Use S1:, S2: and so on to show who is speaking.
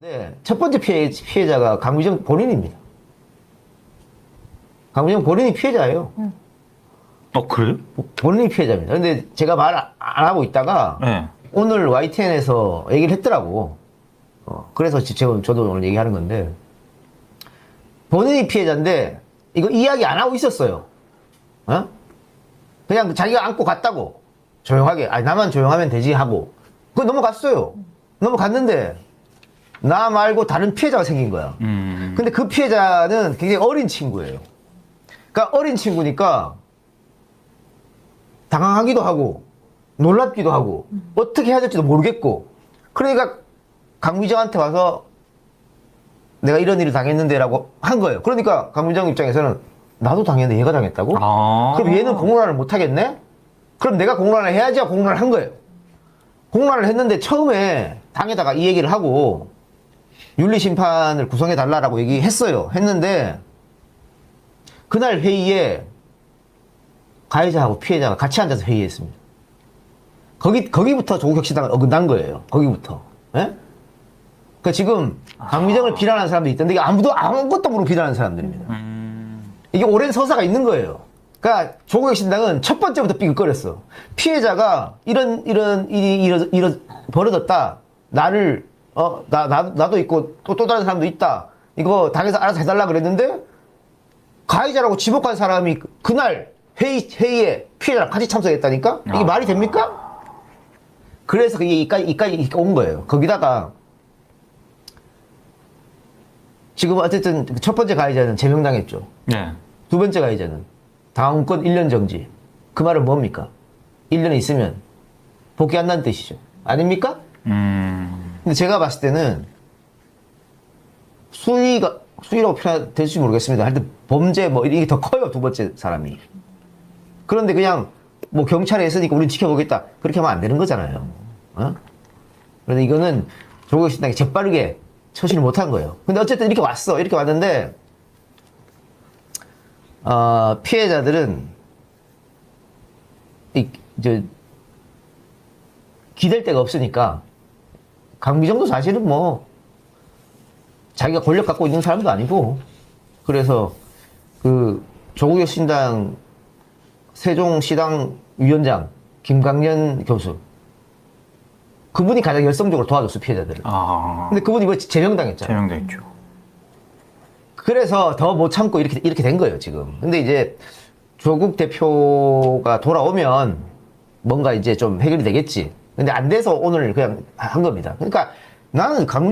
S1: 네, 첫 번째 피해, 피해자가 강미정 본인입니다. 강미정 본인이 피해자예요.
S2: 어 그래요?
S1: 본인이 피해자입니다. 근데 제가 말 안 하고 있다가
S2: 네.
S1: 오늘 YTN에서 얘기를 했더라고. 어, 그래서 지금 저도 오늘 얘기하는 건데 본인이 피해자인데 이거 이야기 안 하고 있었어요. 어? 그냥 자기가 안고 갔다고 조용하게. 아니 나만 조용하면 되지 하고 그거 넘어갔어요. 넘어갔는데 나 말고 다른 피해자가 생긴 거야.
S2: 음.
S1: 근데 그 피해자는 굉장히 어린 친구예요. 그러니까 어린 친구니까 당황하기도 하고 놀랍기도 하고 어떻게 해야 될지도 모르겠고 그러니까 강미정한테 와서 내가 이런 일을 당했는데라고 한 거예요. 그러니까 강미정 입장에서는 나도 당했는데 얘가 당했다고?
S2: 아.
S1: 그럼 얘는 공론화를 못 하겠네? 그럼 내가 공론화를 해야지 공론화를 한 거예요. 공론화를 했는데 처음에 당에다가 이 얘기를 하고 윤리 심판을 구성해 달라라고 얘기했어요. 했는데 그날 회의에 가해자하고 피해자가 같이 앉아서 회의했습니다. 거기 거기부터 조국혁신당을 어긋난 거예요. 거기부터. 예? 그러니까 지금 강미정을 비난하는 사람도 있던데 이게 아무도 아무것도 모르고 비난하는 사람들입니다.
S2: 음.
S1: 이게 오랜 서사가 있는 거예요. 그러니까 조국혁신당은 첫 번째부터 삐걱거렸어. 피해자가 이런 이런 일이 이러, 이러, 벌어졌다. 나를 어 나 나, 나도 있고 또, 또 다른 사람도 있다. 이거 당에서 알아서 해달라 그랬는데 가해자라고 지목한 사람이 그- 그날 회의 회의에 피해자랑 같이 참석했다니까 이게
S2: 아.
S1: 말이 됩니까? 그래서 이게 이까지 이까지 온 거예요. 거기다가 지금 어쨌든 첫 번째 가해자는 제명당했죠.
S2: 네.
S1: 두 번째 가해자는 당원권 1년 정지. 그 말은 뭡니까? 1년 있으면 복귀한다는 뜻이죠. 아닙니까?
S2: 음.
S1: 근데 제가 봤을 때는 수위가, 수위라고 표현 될지 모르겠습니다. 하여튼 범죄 뭐 이게 더 커요. 두 번째 사람이. 그런데 그냥 뭐 경찰에 있으니까 우린 지켜보겠다. 그렇게 하면 안 되는 거잖아요. 어? 그런데 이거는 조국 신당이 재빠르게 처신을 못한 거예요. 근데 어쨌든 이렇게 왔어. 이렇게 왔는데 어, 피해자들은 이, 저, 기댈 데가 없으니까 강미정도 사실은 뭐 자기가 권력 갖고 있는 사람도 아니고 그래서 그 조국혁 신당 세종시당 위원장 김광년 교수 그분이 가장 열성적으로 도와줬어 피해자들을.
S2: 아.
S1: 근데 그분이 뭐 제명당했잖아.
S2: 제명됐죠.
S1: 그래서 더 못 참고 이렇게 이렇게 된 거예요 지금. 근데 이제 조국 대표가 돌아오면 뭔가 이제 좀 해결이 되겠지. 근데 안 돼서 오늘 그냥 한 겁니다. 그러니까 나는 강